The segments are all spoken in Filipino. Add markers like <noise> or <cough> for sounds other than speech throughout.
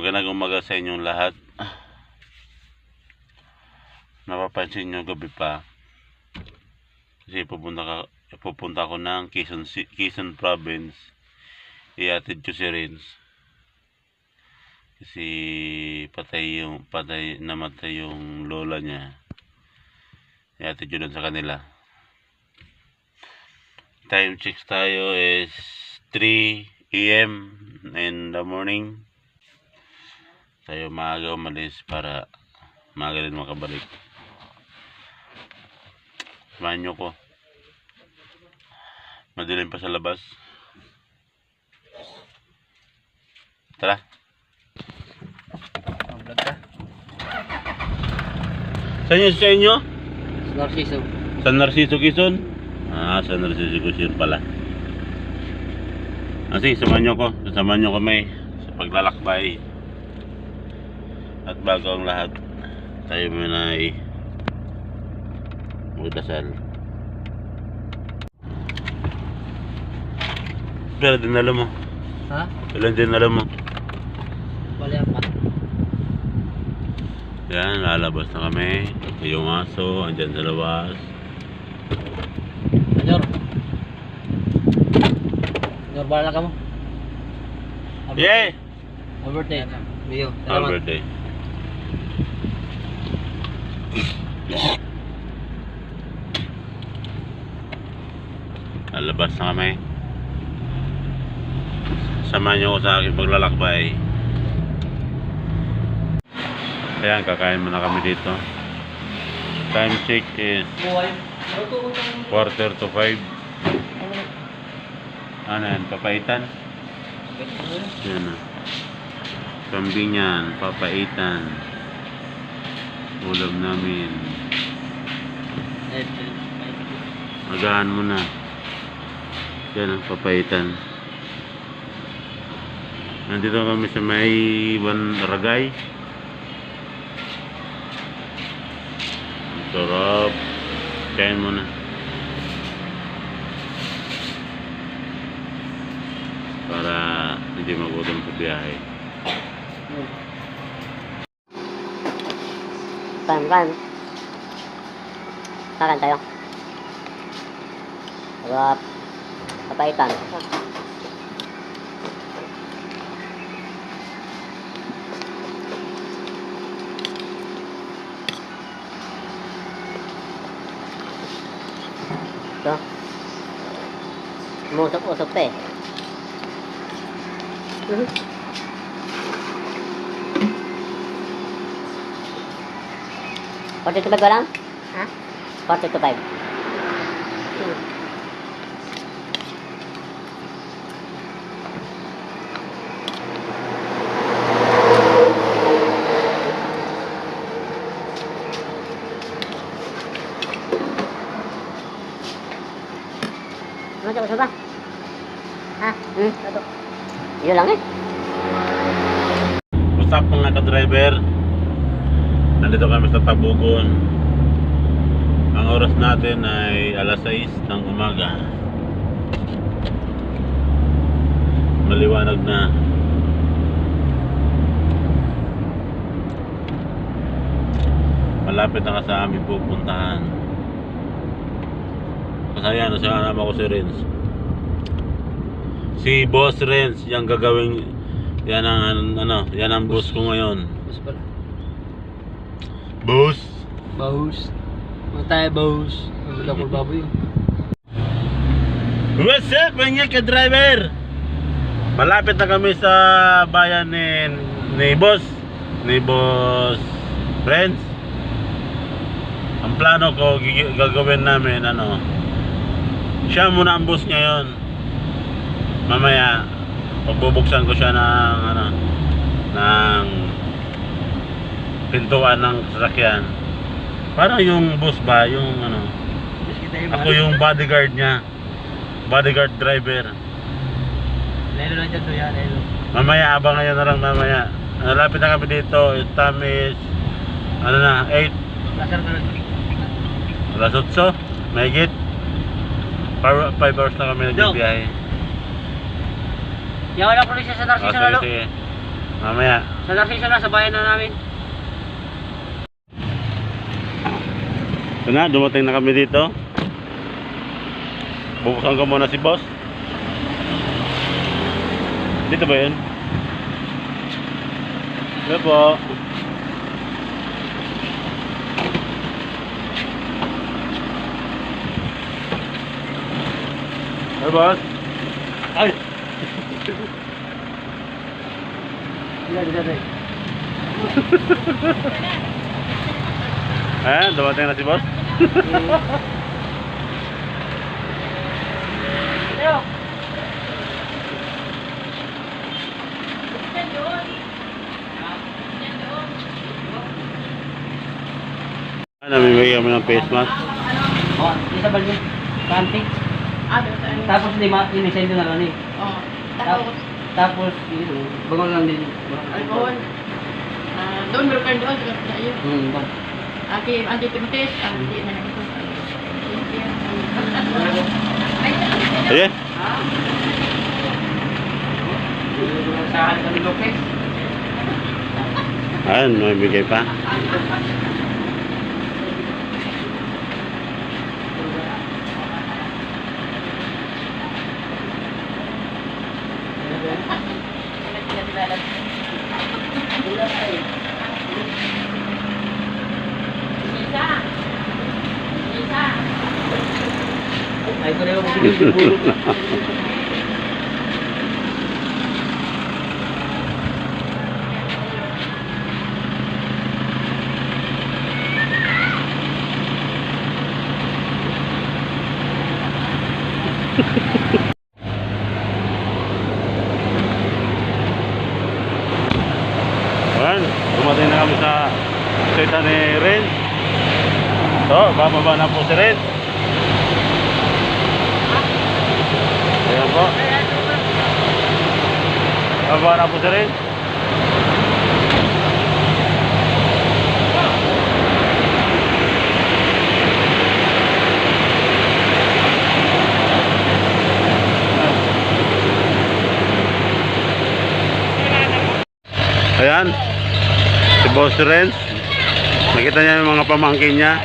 Magandang umaga sa inyong lahat. Napapansin nyo gabi pa. Kasi pupunta, ka, pupunta ko ng Quezon, Quezon Province. Iatid ko si Renz. Kasi patay yung patay namatay yung lola niya. Iatid ko doon sa kanila. Time checks tayo is 3 a.m. in the morning tayo maaga umalis para maaga rin makabalik. Samahan nyo ko. Madilim pa sa labas. Tara. Vlog ka? Saan yun sa inyo? Narciso. San Narciso Quezon? Ah, San Narciso Quezon pala. Ah, sige, samahan nyo ko. Samahan nyo kami sa paglalakbay. At bago ang lahat, tayo muna ay magdasal. Pero dinala mo. Ha? Ilan dinala mo? Bali apat. Yan, lalabas na kami. Yung aso, andyan sa labas. Senyor. Senyor, bala ka mo. Yay! Happy birthday. Bio. Happy Salamat. birthday. Lalabas na kami. Samahan niyo ako sa aking paglalakbay. Ayan, kakain muna kami dito. Time check is quarter to five. Ano yan, papaitan? Yan na. Kambing yan, papaitan. Ulam namin. Agahan mo na. Yan ang papaitan. Nandito kami sa may Iwan Ragay. Ang sarap. Kain mo na. Para hindi magutom sa biyahe. Prime Prime. Karan tayo. Sarap. Papaitan. Ito. Umusok-usok pa eh. Mm-hmm. 42 ba lang? Ha? 42 5. Sa. Ang oras natin ay alas 6 ng umaga. Maliwanag na. Malapit na ka sa aming pupuntahan. Kasaya na siya naman ko si Renz. Si Boss Renz, yung gagawing yan ang ano, yan ang boss ko ngayon. Bus pala. Boss. Bahus. Mga tayo bahus. Ang gula ko baboy. What's up, mga ka-driver? Malapit na kami sa bayan ni, ni Boss. Ni Boss Friends. Ang plano ko, gagawin namin, ano, siya muna ang boss ngayon. Mamaya, pagbubuksan ko siya ng, ano, ng pintuan ng sasakyan. Parang yung boss ba, yung, ano, ako yung bodyguard niya. Bodyguard driver. Lelo lang dyan yan. Lelo. Mamaya, abangan nyo na lang mamaya. Nalapit na kami dito. Yung time is, ano na, 8. Lasar ka lang. Alas 8. Mahigit. 5 hours na kami nagbibiyahe. Yawan ako rin siya sa Narciso sige, lalo. sige. Mamaya. Sa Narcisa na, sa bayan na namin. Ito na, dumating na kami dito. Bubuksan ko muna si boss. Dito ba yun? Ito po. Hey boss. Ay! Dila, dila, dila. Ayan, dumating na si boss. <laughs> Ano, namimigay kami ng face mask. Oh, isa ba yun? Kanti. Ah, doon saan? Tapos lima, inisend na lang eh. Oo. Tapos, Tapos, yun, bangon lang din. alcohol. Ah, doon, meron kayo doon. Hmm, bang. Aki, anti timitis. Anti na lang ito. Ayan. Ayan, mamimigay pa. Ay, ko na yung pinipulot. Ayan, dumating na kami sa sita ni Ren. So, bababa na po si Ren. Ayan po. Bababa na po si Ren. Ayan. Si Boss Renz. Nakita niya yung mga pamangkin niya. <laughs>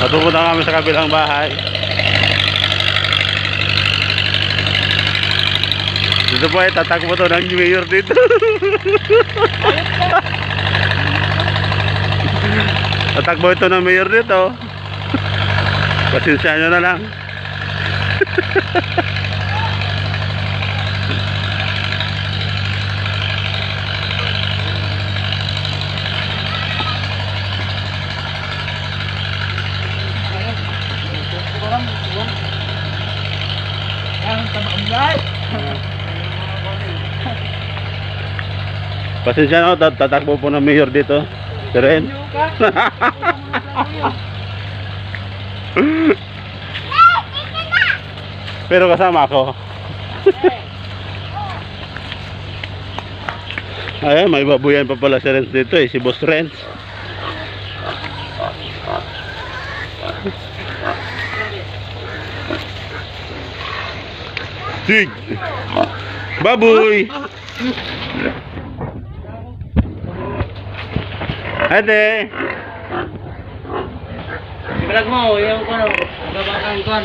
Patupunta kami sa kabilang bahay. Dito po ay tatakbo to ng mayor dito. tatakbo ito ng mayor dito. Pasensya nyo na lang. Pasensya na, tat- tatakbo po ng mayor dito. Si Ren. <laughs> Pero kasama ako. <laughs> Ayan, may babuyan pa pala si Renz dito eh, si Boss Renz. Sig! Baboy! Ate! Vlog mo, yung ano, gabakang kon.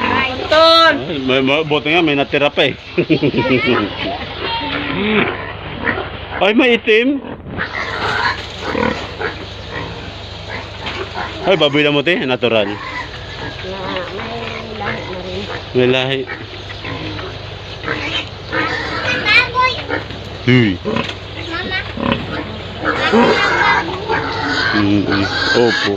Anton! Ay, may, may, buti nga may natira pa eh. Ay, may itim. Ay, baboy na mo te, natural. May lahi. Uy. Mm -mm. Opo.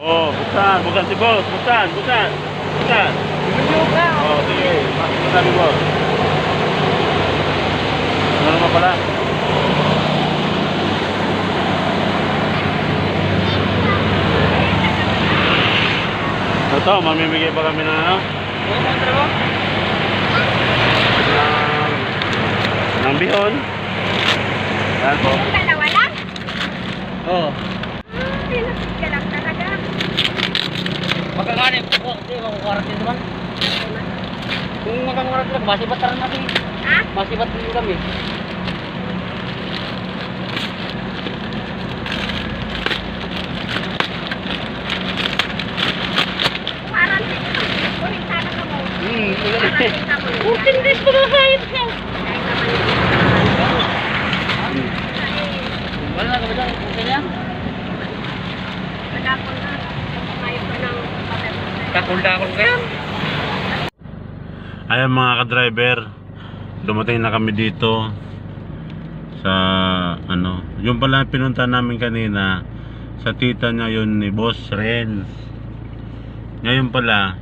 Oh, buksan, buksan si boss, buksan, Yoga. Oo, oh, sige. Ano sabi mo? Ano naman pala? Ito, mamimigay pa kami na ano? Ng bihon. Saan po? Dalawa lang? Oo. Ah, pinapit ka lang talaga. Magkakanin po po. Hindi, makukwaratin naman. Kung magkakarat lang, masibat taran natin. Ha? Masibat din kami. Ka. Putin din ko na hayop <laughs> niya. Wala na kami dyan. Okay na. Kadapon na. Papel. Kakul-dakul kayo. Ayan mga ka-driver, dumating na kami dito sa ano, yung pala pinunta namin kanina sa tita niya yun ni Boss Renz. Ngayon pala,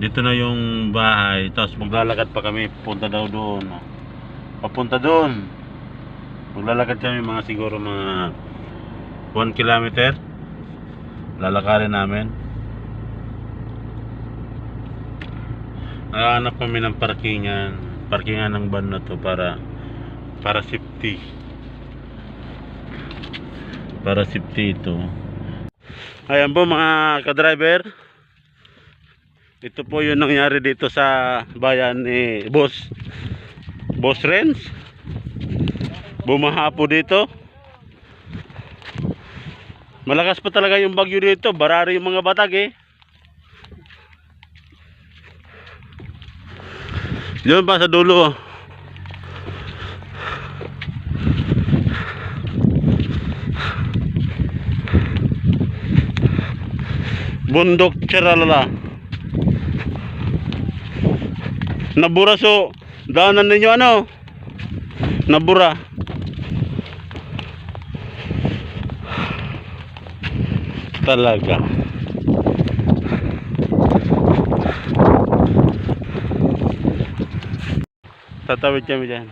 dito na yung bahay, tapos maglalakad pa kami, punta daw doon. Papunta doon. Maglalakad kami mga siguro mga 1 kilometer. Lalakarin namin. Nakahanap kami ng parkingan, parkingan ng van na to para para safety. Para safety ito. Ayan po mga ka-driver. Ito po yung nangyari dito sa bayan ni Boss Boss Renz. Bumaha po dito. Malakas pa talaga yung bagyo dito. Barari yung mga batag eh. Diyan pa sa dulo. Bundok Cheralala. Nabura so daanan ninyo ano? Nabura. Talaga. Tatawid kami dyan.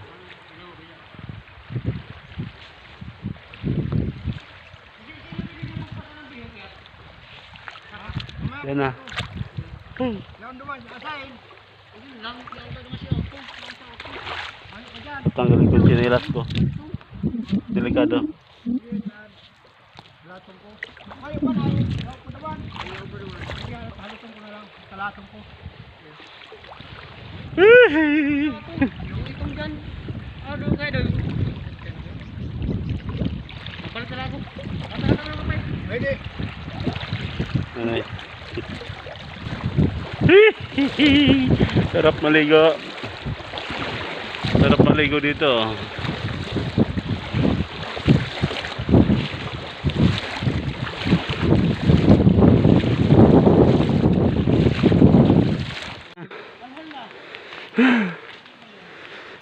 Yan na. Tanggalin ko yung sinilas ko. Delikado. Itong <laughs> dyan. Ano kayo doon? Napalit na ako. Atara ka naman kayo. Pwede. Ano eh. <laughs> Sarap maligo. Sarap maligo dito.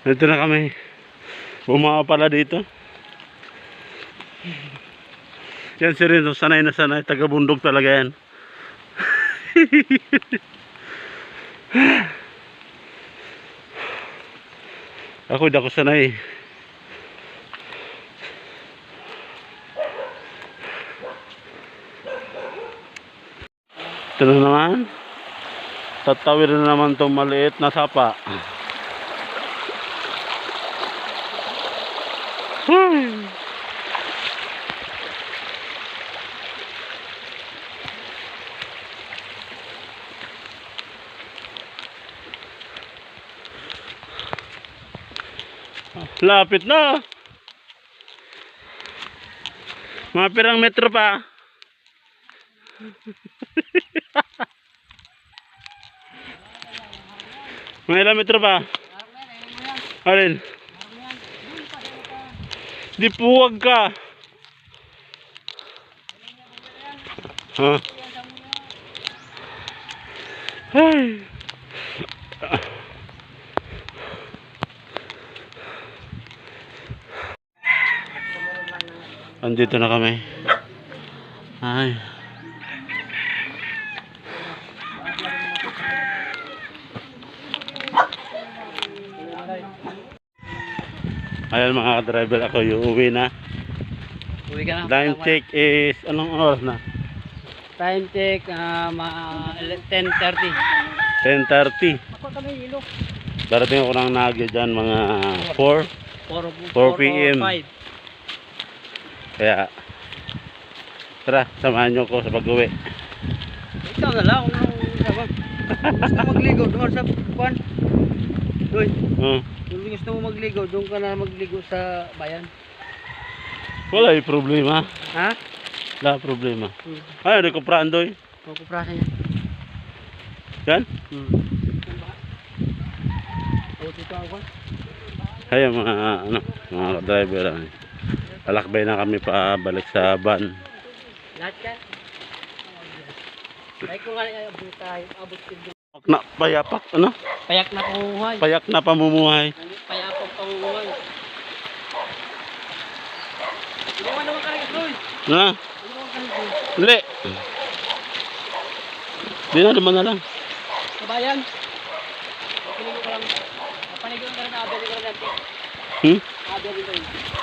Dito na kami. Bumawa pala dito. Yan si Rino, sanay na sanay. Taga-bundok talaga yan. ako hindi ako sanay. Ito na naman. Tatawid na naman itong maliit na sapa. Hmm. Lapit na. Mga pirang metro pa. <laughs> Mga ilang metro pa. Alin? Di puwag ka. Ha? Ay. Andito na kami. Ay. Ayan mga driver ako yung uwi na. Uwi ka na. Time check is anong oras na? Time check, ah, ma 10.30. 10.30. Ako kami hilo. Darating ako ng Naga dyan mga 4. 4, 4 p.m.. 5. Kaya, tara, samahan nyo ko sa pag-uwi. Ikaw na lang, anong sabag. Gusto magligo, doon sa kuwan. Doy, kung gusto mo magligo, doon ka na magligo sa bayan. wala yung problema. Ha? Wala problema. Hmm. Ay, ano ko doy. Kukuprasan niya. Yan? Hmm. Ay, mga, ano, mga driver. Ano, alakbay na kami pa balik sa van. Lahat yan. Ay, kung abot tayo, abot. Na, payapak, ano? Payak na panguhay. Payak na pamumuhay. Payapak panguhay. Hindi mo naman karin, Doy. Na, hindi. Di na, naman na lang. Kabayan. Pinigo ko lang. Napanigo ka rin na abel ko lang dati. Hmm? Abel ko rin.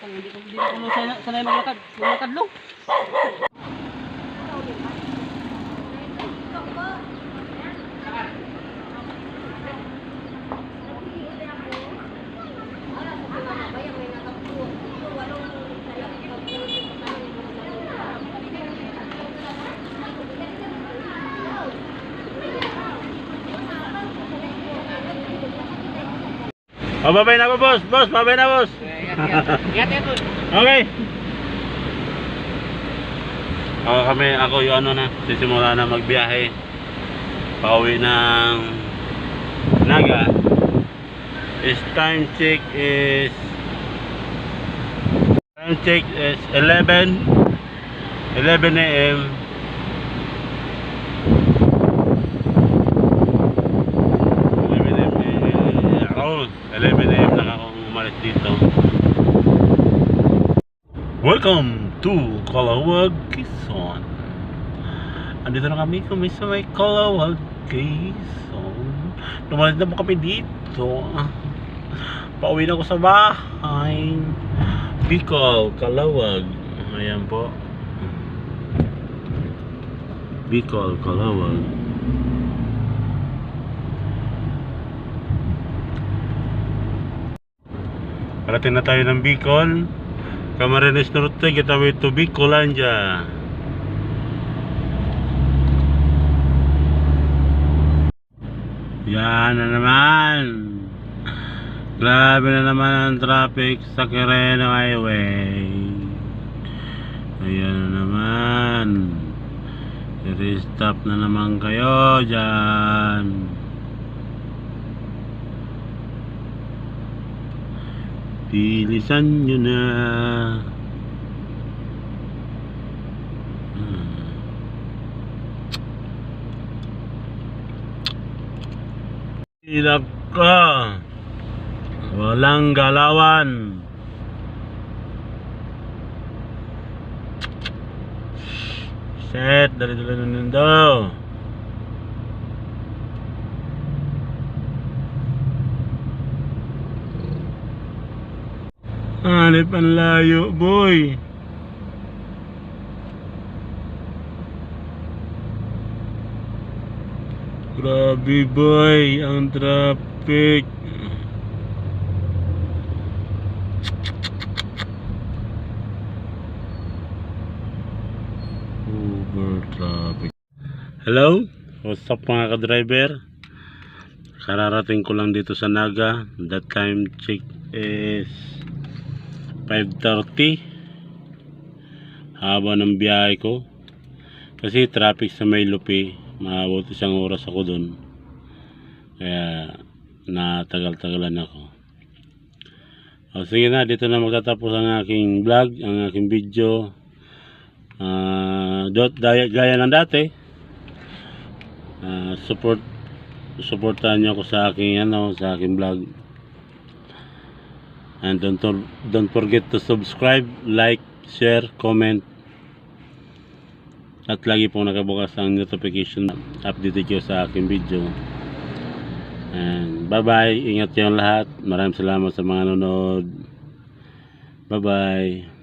Hindi ko hindi ko sanay, maglakad. Maglakad lo. Oh, babay na po, boss. Boss, babay na, boss. Ingat yan, Doy. Okay. Ako kami, ako yung ano na, sisimula na magbiyahe. Pauwi ng Naga. Is time check is time check is 11 11 a.m. 11 a.m. Ako, 11 a.m. lang ako umalis dito. Welcome to Kalawag, Quezon. Andito na kami kami sa may Kalawag, Quezon. Tumalis na po kami dito. Pauwi na ako sa bahay. Bicol, Kalawag. Ayan po. Bicol, Kalawag. Parating na tayo ng Bicol. Camarines Norte, getaway to Bicolandia. Yan na naman. Grabe na naman ang traffic sa Quireno Highway. Ayan na naman. I-restop na naman kayo dyan. Bilisan nyo na. Hmm. Hirap ka. Walang galawan. Set, dali-dali na nindo. Hanip ang layo, boy. Grabe, boy, ang traffic. Uber traffic. Hello? What's up mga ka-driver? Kararating ko lang dito sa Naga. That time check is 5.30 haba ng biyahe ko. Kasi traffic sa may lupi maabot isang oras ako dun. Kaya natagal-tagalan ako. O sige na dito na magtatapos ang aking vlog ang aking video. Ah, dot gaya, ng dati. Ah, support supportahan niyo ako sa aking ano sa aking vlog And don't, don't forget to subscribe, like, share, comment. At lagi pong nakabukas ang notification update ko sa aking video. And bye-bye. Ingat kayong lahat. Maraming salamat sa mga nanonood. Bye-bye.